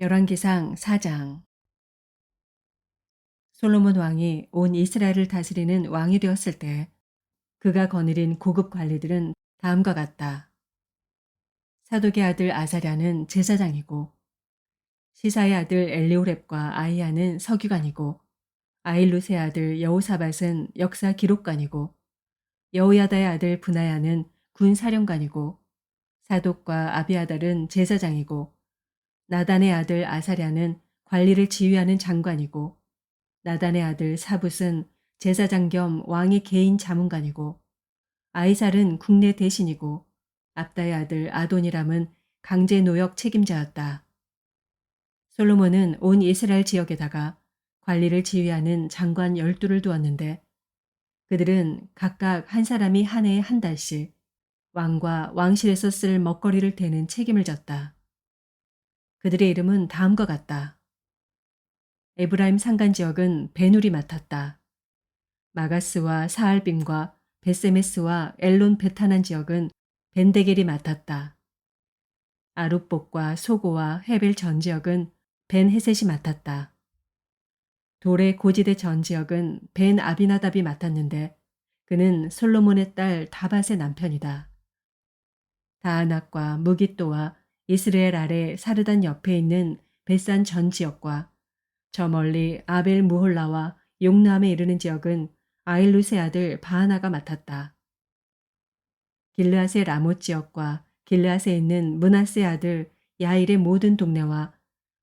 열왕기상 4장 솔로몬 왕이 온 이스라엘을 다스리는 왕이 되었을 때 그가 거느린 고급 관리들은 다음과 같다. 사독의 아들 아사랴는 제사장이고 시사의 아들 엘리오렙과 아이야는 서기관이고 아일루스의 아들 여호사밧은 역사 기록관이고 여호야다의 아들 분하야는 군사령관이고 사독과 아비아달은 제사장이고 나단의 아들 아사랴는 관리를 지휘하는 장관이고 나단의 아들 사붓은 제사장 겸 왕의 개인 자문관이고 아이살은 국내 대신이고 압다의 아들 아도니람은 강제 노역 책임자였다. 솔로몬은 온 이스라엘 지역에다가 관리를 지휘하는 장관 열두를 두었는데 그들은 각각 한 사람이 한 해에 한 달씩 왕과 왕실에서 쓸 먹거리를 대는 책임을 졌다. 그들의 이름은 다음과 같다. 에브라임 산간 지역은 베누리 맡았다. 마가스와 사알빔과 베세메스와 엘론 베타난 지역은 벤데겔이 맡았다. 아룻복과 소고와 헤벨 전 지역은 벤 헤셋이 맡았다. 돌의 고지대 전 지역은 벤 아비나답이 맡았는데 그는 솔로몬의 딸 다밧의 남편이다. 다아낙과 무기또와 이스라엘 아래 사르단 옆에 있는 베산 전 지역과 저 멀리 아벨 무홀라와 용남에 이르는 지역은 아일루스의 아들 바하나가 맡았다. 길르앗의 라못 지역과 길르앗에 있는 문하스의 아들 야일의 모든 동네와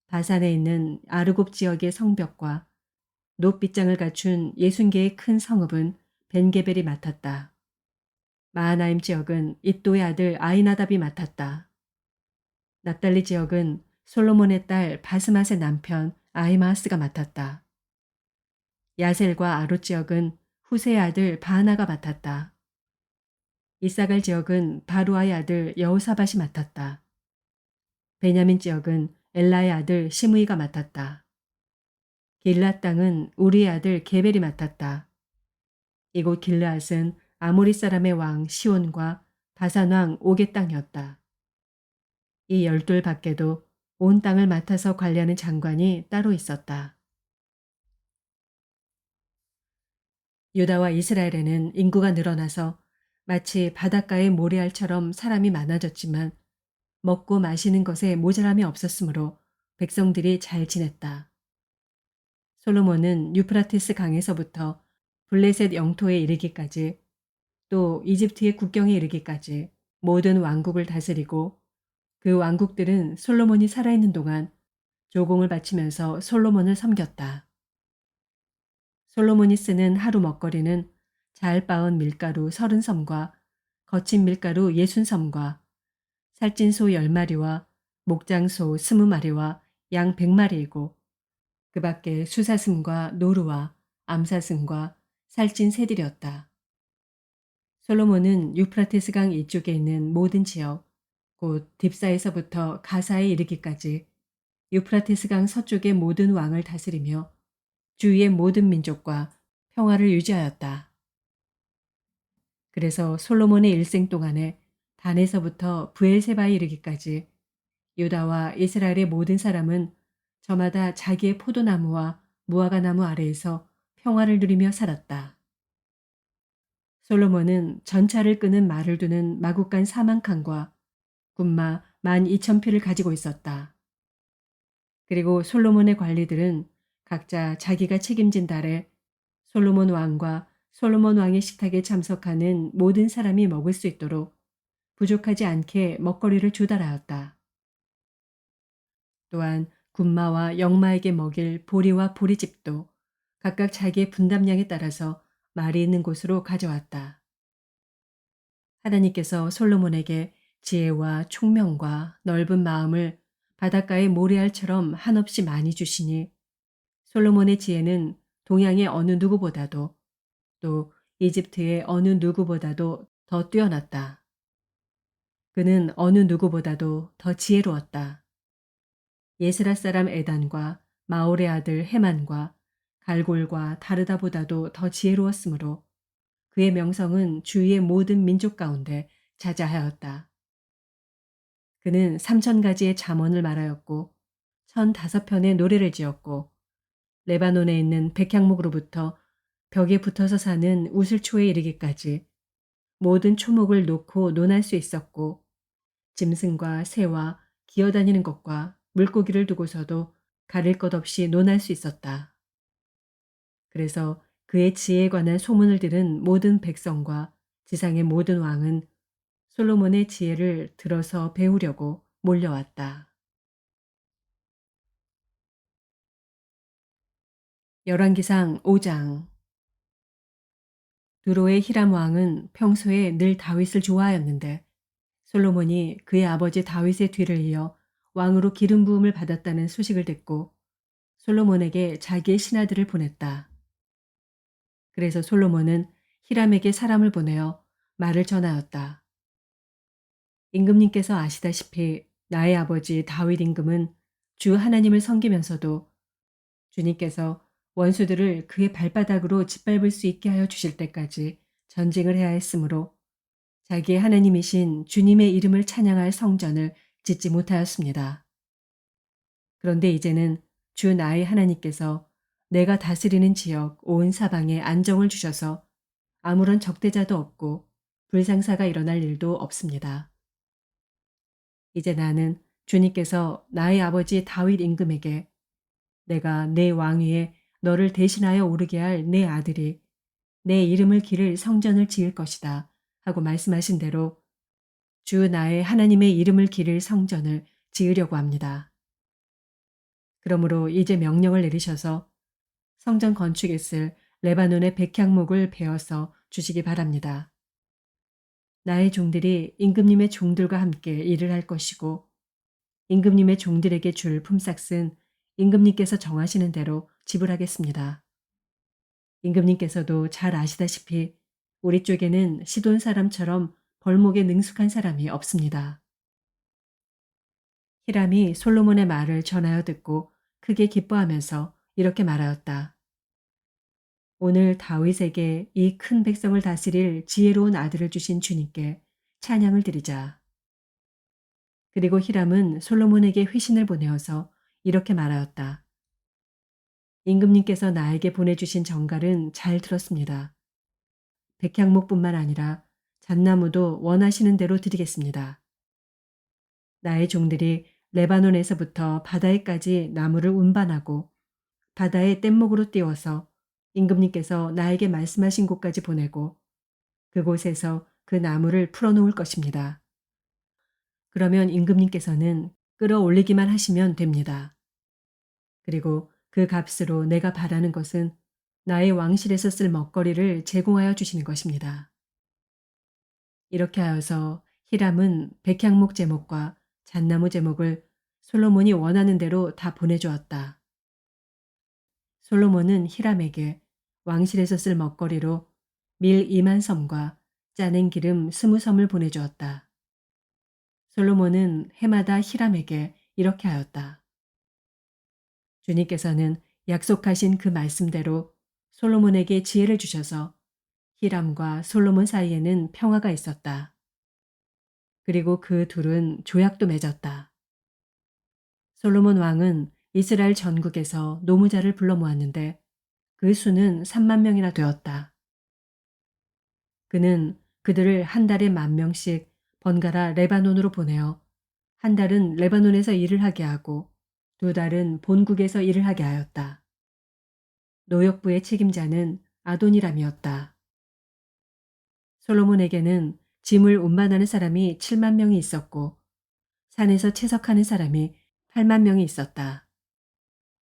바산에 있는 아르곱 지역의 성벽과 높빗장을 갖춘 예순 개의 큰 성읍은 벤게벨이 맡았다. 마하나임 지역은 이또의 아들 아이나답이 맡았다. 납달리 지역은 솔로몬의 딸 바스맛의 남편 아이마스가 맡았다. 야셀과 아롯 지역은 후세의 아들 바하나가 맡았다. 이사갈 지역은 바루아의 아들 여우사밭이 맡았다. 베냐민 지역은 엘라의 아들 시므이가 맡았다. 길앗 땅은 우리의 아들 게벨이 맡았다. 이곳 길르앗은 아모리 사람의 왕 시온과 바산 왕 오게 땅이었다. 이 열둘 밖에도 온 땅을 맡아서 관리하는 장관이 따로 있었다. 유다와 이스라엘에는 인구가 늘어나서 마치 바닷가의 모래알처럼 사람이 많아졌지만 먹고 마시는 것에 모자람이 없었으므로 백성들이 잘 지냈다. 솔로몬은 유프라테스 강에서부터 블레셋 영토에 이르기까지 또 이집트의 국경에 이르기까지 모든 왕국을 다스리고 그 왕국들은 솔로몬이 살아있는 동안 조공을 바치면서 솔로몬을 섬겼다. 솔로몬이 쓰는 하루 먹거리는 잘 빻은 밀가루 30섬과 거친 밀가루 60섬과 살찐 소 10마리와 목장소 20마리와 양 100마리이고 그 밖에 수사슴과 노루와 암사슴과 살찐 새들이었다. 솔로몬은 유프라테스강 이쪽에 있는 모든 지역, 곧 딥사에서부터 가사에 이르기까지 유프라테스강 서쪽의 모든 왕을 다스리며 주위의 모든 민족과 평화를 유지하였다. 그래서 솔로몬의 일생 동안에 단에서부터 부엘세바에 이르기까지 유다와 이스라엘의 모든 사람은 저마다 자기의 포도나무와 무화과나무 아래에서 평화를 누리며 살았다. 솔로몬은 전차를 끄는 말을 두는 마국간 사만 칸과 군마 만 이천 피를 가지고 있었다. 그리고 솔로몬의 관리들은 각자 자기가 책임진 달에 솔로몬 왕과 솔로몬 왕의 식탁에 참석하는 모든 사람이 먹을 수 있도록 부족하지 않게 먹거리를 조달하였다. 또한 군마와 영마에게 먹일 보리와 보리집도 각각 자기의 분담량에 따라서 말이 있는 곳으로 가져왔다. 하나님께서 솔로몬에게 지혜와 총명과 넓은 마음을 바닷가의 모래알처럼 한없이 많이 주시니 솔로몬의 지혜는 동양의 어느 누구보다도 또 이집트의 어느 누구보다도 더 뛰어났다. 그는 어느 누구보다도 더 지혜로웠다. 예스라 사람 에단과 마올의 아들 헤만과 갈골과 다르다보다도 더 지혜로웠으므로 그의 명성은 주위의 모든 민족 가운데 자자하였다. 그는 삼천 가지의 잠언을 말하였고 천 다섯 편의 노래를 지었고 레바논에 있는 백향목으로부터 벽에 붙어서 사는 우슬초에 이르기까지 모든 초목을 놓고 논할 수 있었고 짐승과 새와 기어다니는 것과 물고기를 두고서도 가릴 것 없이 논할 수 있었다. 그래서 그의 지혜에 관한 소문을 들은 모든 백성과 지상의 모든 왕은 솔로몬의 지혜를 들어서 배우려고 몰려왔다. 열왕기상 5장 두로의 히람 왕은 평소에 늘 다윗을 좋아하였는데 솔로몬이 그의 아버지 다윗의 뒤를 이어 왕으로 기름 부음을 받았다는 소식을 듣고 솔로몬에게 자기의 신하들을 보냈다. 그래서 솔로몬은 히람에게 사람을 보내어 말을 전하였다. 임금님께서 아시다시피 나의 아버지 다윗 임금은 주 하나님을 섬기면서도 주님께서 원수들을 그의 발바닥으로 짓밟을 수 있게 하여 주실 때까지 전쟁을 해야 했으므로 자기의 하나님이신 주님의 이름을 찬양할 성전을 짓지 못하였습니다. 그런데 이제는 주 나의 하나님께서 내가 다스리는 지역 온 사방에 안정을 주셔서 아무런 적대자도 없고 불상사가 일어날 일도 없습니다. 이제 나는 주님께서 나의 아버지 다윗 임금에게 내가 내 왕위에 너를 대신하여 오르게 할 내 아들이 내 이름을 기를 성전을 지을 것이다 하고 말씀하신 대로 주 나의 하나님의 이름을 기를 성전을 지으려고 합니다. 그러므로 이제 명령을 내리셔서 성전 건축에 쓸 레바논의 백향목을 베어서 주시기 바랍니다. 나의 종들이 임금님의 종들과 함께 일을 할 것이고 임금님의 종들에게 줄 품삯은 임금님께서 정하시는 대로 지불하겠습니다. 임금님께서도 잘 아시다시피 우리 쪽에는 시돈 사람처럼 벌목에 능숙한 사람이 없습니다. 히람이 솔로몬의 말을 전하여 듣고 크게 기뻐하면서 이렇게 말하였다. 오늘 다윗에게 이 큰 백성을 다스릴 지혜로운 아들을 주신 주님께 찬양을 드리자. 그리고 히람은 솔로몬에게 회신을 보내어서 이렇게 말하였다. 임금님께서 나에게 보내주신 정갈은 잘 들었습니다. 백향목뿐만 아니라 잣나무도 원하시는 대로 드리겠습니다. 나의 종들이 레바논에서부터 바다에까지 나무를 운반하고 바다의 뗏목으로 띄워서 임금님께서 나에게 말씀하신 곳까지 보내고 그곳에서 그 나무를 풀어놓을 것입니다. 그러면 임금님께서는 끌어올리기만 하시면 됩니다. 그리고 그 값으로 내가 바라는 것은 나의 왕실에서 쓸 먹거리를 제공하여 주시는 것입니다. 이렇게 하여서 히람은 백향목 제목과 잣나무 제목을 솔로몬이 원하는 대로 다 보내주었다. 솔로몬은 히람에게 왕실에서 쓸 먹거리로 밀 2만 섬과 짜낸 기름 20섬을 보내주었다. 솔로몬은 해마다 히람에게 이렇게 하였다. 주님께서는 약속하신 그 말씀대로 솔로몬에게 지혜를 주셔서 히람과 솔로몬 사이에는 평화가 있었다. 그리고 그 둘은 조약도 맺었다. 솔로몬 왕은 이스라엘 전국에서 노무자를 불러 모았는데 그 수는 3만 명이나 되었다. 그는 그들을 한 달에 만 명씩 번갈아 레바논으로 보내어 한 달은 레바논에서 일을 하게 하고 두 달은 본국에서 일을 하게 하였다. 노역부의 책임자는 아도니람이었다. 솔로몬에게는 짐을 운반하는 사람이 7만 명이 있었고 산에서 채석하는 사람이 8만 명이 있었다.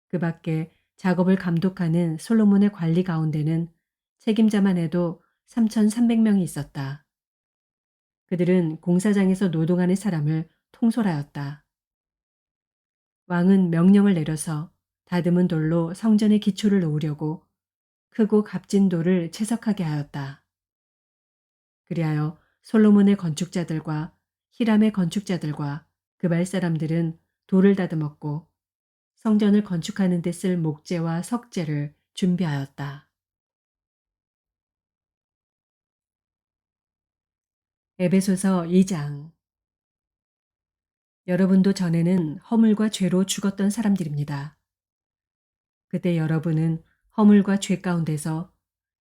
그 밖에 작업을 감독하는 솔로몬의 관리 가운데는 책임자만 해도 3,300명이 있었다. 그들은 공사장에서 노동하는 사람을 통솔하였다. 왕은 명령을 내려서 다듬은 돌로 성전의 기초를 놓으려고 크고 값진 돌을 채석하게 하였다. 그리하여 솔로몬의 건축자들과 히람의 건축자들과 그발 사람들은 돌을 다듬었고 성전을 건축하는 데 쓸 목재와 석재를 준비하였다. 에베소서 2장 여러분도 전에는 허물과 죄로 죽었던 사람들입니다. 그때 여러분은 허물과 죄 가운데서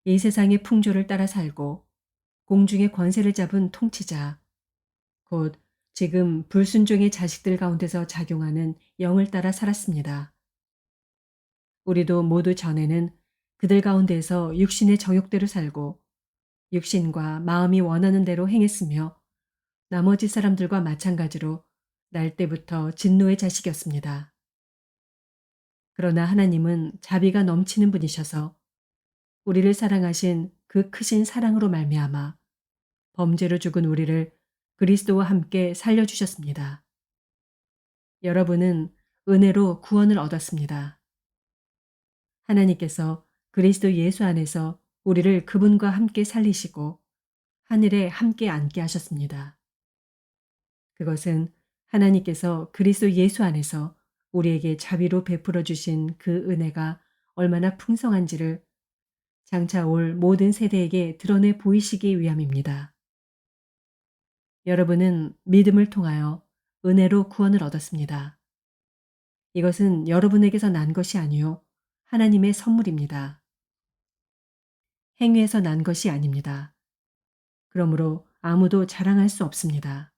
이 세상의 풍조를 따라 살고 공중의 권세를 잡은 통치자, 곧 지금 불순종의 자식들 가운데서 작용하는 영을 따라 살았습니다. 우리도 모두 전에는 그들 가운데서 육신의 정욕대로 살고 육신과 마음이 원하는 대로 행했으며 나머지 사람들과 마찬가지로 날 때부터 진노의 자식이었습니다. 그러나 하나님은 자비가 넘치는 분이셔서 우리를 사랑하신 그 크신 사랑으로 말미암아 범죄로 죽은 우리를 그리스도와 함께 살려주셨습니다. 여러분은 은혜로 구원을 얻었습니다. 하나님께서 그리스도 예수 안에서 우리를 그분과 함께 살리시고 하늘에 함께 앉게 하셨습니다. 그것은 하나님께서 그리스도 예수 안에서 우리에게 자비로 베풀어 주신 그 은혜가 얼마나 풍성한지를 장차 올 모든 세대에게 드러내 보이시기 위함입니다. 여러분은 믿음을 통하여 은혜로 구원을 얻었습니다. 이것은 여러분에게서 난 것이 아니요 하나님의 선물입니다. 행위에서 난 것이 아닙니다. 그러므로 아무도 자랑할 수 없습니다.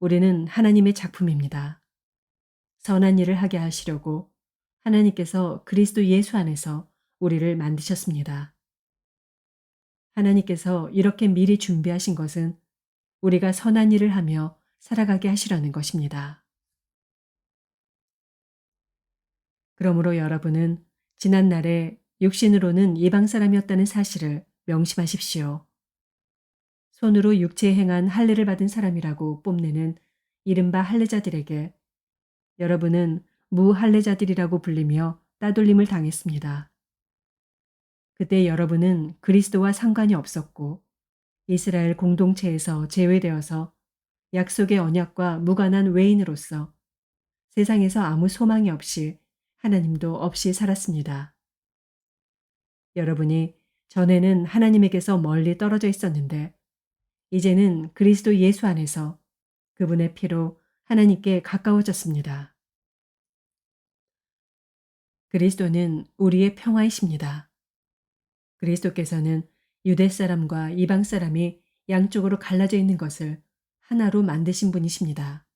우리는 하나님의 작품입니다. 선한 일을 하게 하시려고 하나님께서 그리스도 예수 안에서 우리를 만드셨습니다. 하나님께서 이렇게 미리 준비하신 것은 우리가 선한 일을 하며 살아가게 하시려는 것입니다. 그러므로 여러분은 지난날에 육신으로는 이방 사람이었다는 사실을 명심하십시오. 손으로 육체에 행한 할례를 받은 사람이라고 뽐내는 이른바 할례자들에게 여러분은 무할례자들이라고 불리며 따돌림을 당했습니다. 그때 여러분은 그리스도와 상관이 없었고 이스라엘 공동체에서 제외되어서 약속의 언약과 무관한 외인으로서 세상에서 아무 소망이 없이 하나님도 없이 살았습니다. 여러분이 전에는 하나님에게서 멀리 떨어져 있었는데 이제는 그리스도 예수 안에서 그분의 피로 하나님께 가까워졌습니다. 그리스도는 우리의 평화이십니다. 그리스도께서는 유대 사람과 이방 사람이 양쪽으로 갈라져 있는 것을 하나로 만드신 분이십니다.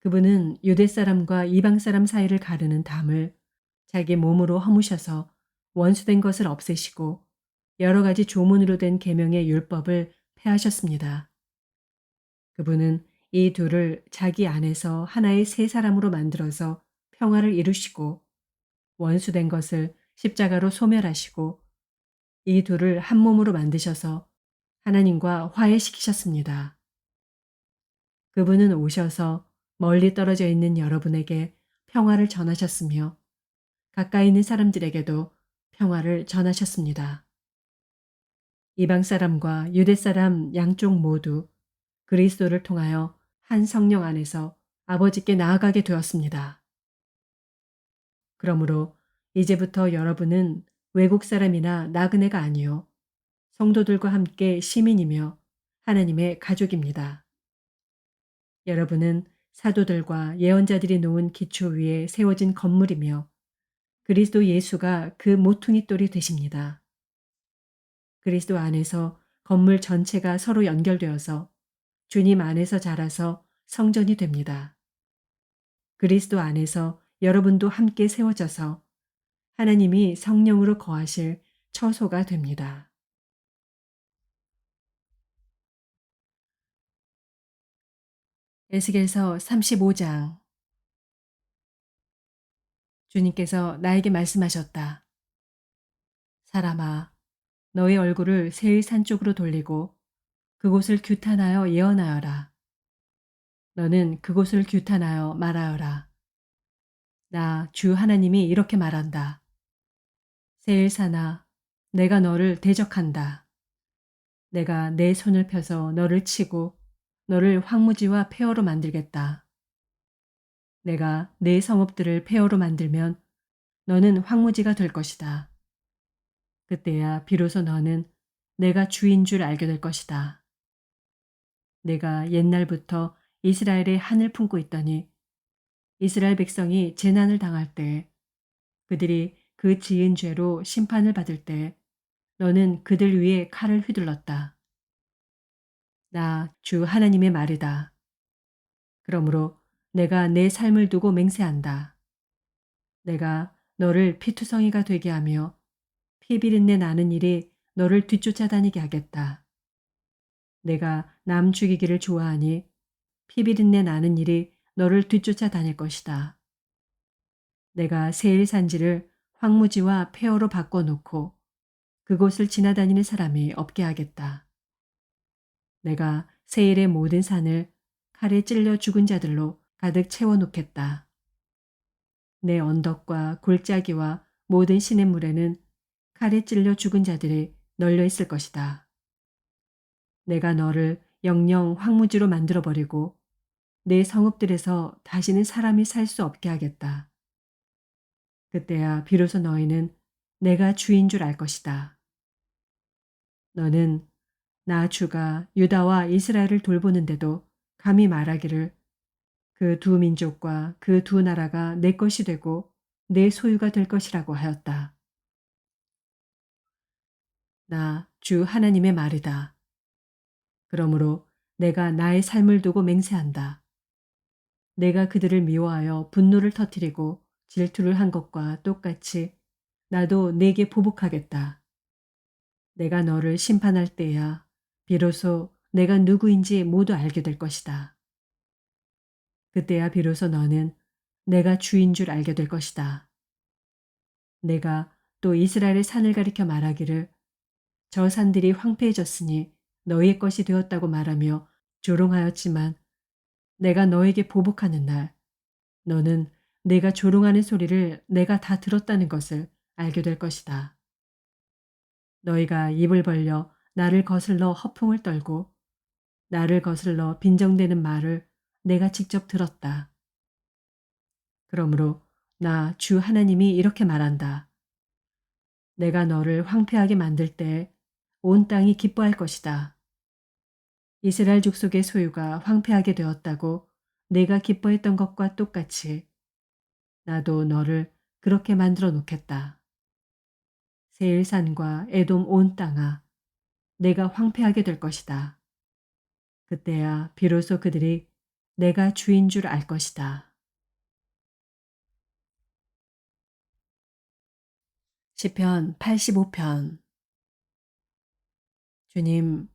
그분은 유대 사람과 이방 사람 사이를 가르는 담을 자기 몸으로 허무셔서 원수된 것을 없애시고 여러 가지 조문으로 된 계명의 율법을 폐하셨습니다. 그분은 이 둘을 자기 안에서 하나의 새 사람으로 만들어서 평화를 이루시고 원수된 것을 십자가로 소멸하시고 이 둘을 한 몸으로 만드셔서 하나님과 화해시키셨습니다. 그분은 오셔서 멀리 떨어져 있는 여러분에게 평화를 전하셨으며 가까이 있는 사람들에게도 평화를 전하셨습니다. 이방 사람과 유대 사람 양쪽 모두 그리스도를 통하여 한 성령 안에서 아버지께 나아가게 되었습니다. 그러므로 이제부터 여러분은 외국 사람이나 나그네가 아니요 성도들과 함께 시민이며 하나님의 가족입니다. 여러분은 사도들과 예언자들이 놓은 기초 위에 세워진 건물이며 그리스도 예수가 그 모퉁이 돌이 되십니다. 그리스도 안에서 건물 전체가 서로 연결되어서 주님 안에서 자라서 성전이 됩니다. 그리스도 안에서 여러분도 함께 세워져서 하나님이 성령으로 거하실 처소가 됩니다. 에스겔서 35장 주님께서 나에게 말씀하셨다. 사람아, 너의 얼굴을 세일산 쪽으로 돌리고 그곳을 규탄하여 예언하여라. 너는 그곳을 규탄하여 말하여라. 나 주 하나님이 이렇게 말한다. 세일산아, 내가 너를 대적한다. 내가 내 손을 펴서 너를 치고 너를 황무지와 폐허로 만들겠다. 내가 내 성읍들을 폐허로 만들면 너는 황무지가 될 것이다. 그때야 비로소 너는 내가 주인 줄 알게 될 것이다. 내가 옛날부터 이스라엘의 한을 품고 있더니 이스라엘 백성이 재난을 당할 때 그들이 그 지은 죄로 심판을 받을 때 너는 그들 위에 칼을 휘둘렀다. 나 주 하나님의 말이다. 그러므로 내가 내 삶을 두고 맹세한다. 내가 너를 피투성이가 되게 하며 피비린내 나는 일이 너를 뒤쫓아다니게 하겠다. 내가 남 죽이기를 좋아하니 피비린내 나는 일이 너를 뒤쫓아 다닐 것이다. 내가 세일 산지를 황무지와 폐허로 바꿔놓고 그곳을 지나다니는 사람이 없게 하겠다. 내가 세일의 모든 산을 칼에 찔려 죽은 자들로 가득 채워놓겠다. 내 언덕과 골짜기와 모든 시냇물에는 칼에 찔려 죽은 자들이 널려 있을 것이다. 내가 너를 영영 황무지로 만들어버리고 내 성읍들에서 다시는 사람이 살 수 없게 하겠다. 그때야 비로소 너희는 내가 주인 줄 알 것이다. 너는 나 주가 유다와 이스라엘을 돌보는데도 감히 말하기를 그 두 민족과 그 두 나라가 내 것이 되고 내 소유가 될 것이라고 하였다. 나 주 하나님의 말이다. 그러므로 내가 나의 삶을 두고 맹세한다. 내가 그들을 미워하여 분노를 터뜨리고 질투를 한 것과 똑같이 나도 내게 보복하겠다. 내가 너를 심판할 때야 비로소 내가 누구인지 모두 알게 될 것이다. 그때야 비로소 너는 내가 주인 줄 알게 될 것이다. 내가 또 이스라엘의 산을 가리켜 말하기를 저 산들이 황폐해졌으니 너희의 것이 되었다고 말하며 조롱하였지만 내가 너에게 보복하는 날 너는 내가 조롱하는 소리를 내가 다 들었다는 것을 알게 될 것이다. 너희가 입을 벌려 나를 거슬러 허풍을 떨고 나를 거슬러 빈정대는 말을 내가 직접 들었다. 그러므로 나 주 하나님이 이렇게 말한다. 내가 너를 황폐하게 만들 때 온 땅이 기뻐할 것이다. 이스라엘 족속의 소유가 황폐하게 되었다고 내가 기뻐했던 것과 똑같이 나도 너를 그렇게 만들어 놓겠다. 세일산과 에돔 온 땅아, 내가 황폐하게 될 것이다. 그때야 비로소 그들이 내가 주인 줄 알 것이다. 시편 85편 주님,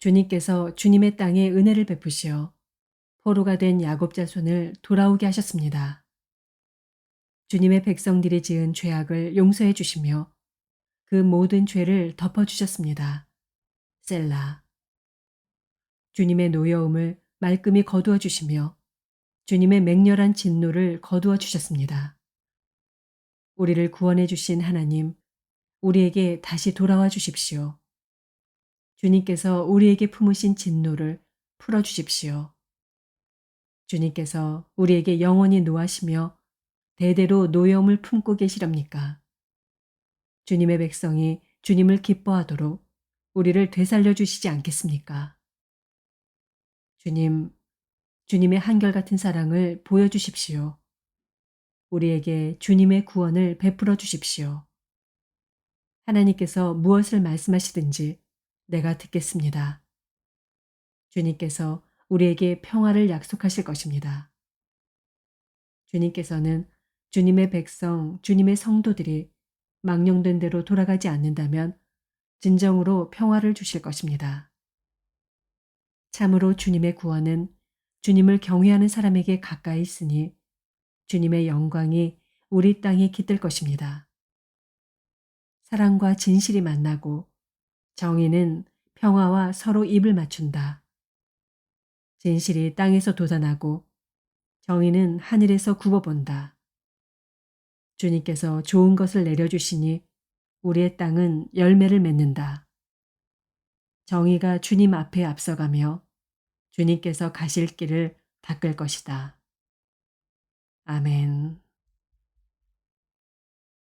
주님께서 주님의 땅에 은혜를 베푸시어 포로가 된 야곱 자손을 돌아오게 하셨습니다. 주님의 백성들이 지은 죄악을 용서해 주시며 그 모든 죄를 덮어 주셨습니다. 셀라. 주님의 노여움을 말끔히 거두어 주시며 주님의 맹렬한 진노를 거두어 주셨습니다. 우리를 구원해 주신 하나님, 우리에게 다시 돌아와 주십시오. 주님께서 우리에게 품으신 진노를 풀어 주십시오. 주님께서 우리에게 영원히 노하시며 대대로 노여움을 품고 계시렵니까? 주님의 백성이 주님을 기뻐하도록 우리를 되살려 주시지 않겠습니까? 주님, 주님의 한결같은 사랑을 보여주십시오. 우리에게 주님의 구원을 베풀어 주십시오. 하나님께서 무엇을 말씀하시든지 내가 듣겠습니다. 주님께서 우리에게 평화를 약속하실 것입니다. 주님께서는 주님의 백성, 주님의 성도들이 망령된 대로 돌아가지 않는다면 진정으로 평화를 주실 것입니다. 참으로 주님의 구원은 주님을 경외하는 사람에게 가까이 있으니 주님의 영광이 우리 땅에 깃들 것입니다. 사랑과 진실이 만나고 정의는 평화와 서로 입을 맞춘다. 진실이 땅에서 돋아나고 정의는 하늘에서 굽어본다. 주님께서 좋은 것을 내려주시니 우리의 땅은 열매를 맺는다. 정의가 주님 앞에 앞서가며 주님께서 가실 길을 닦을 것이다. 아멘.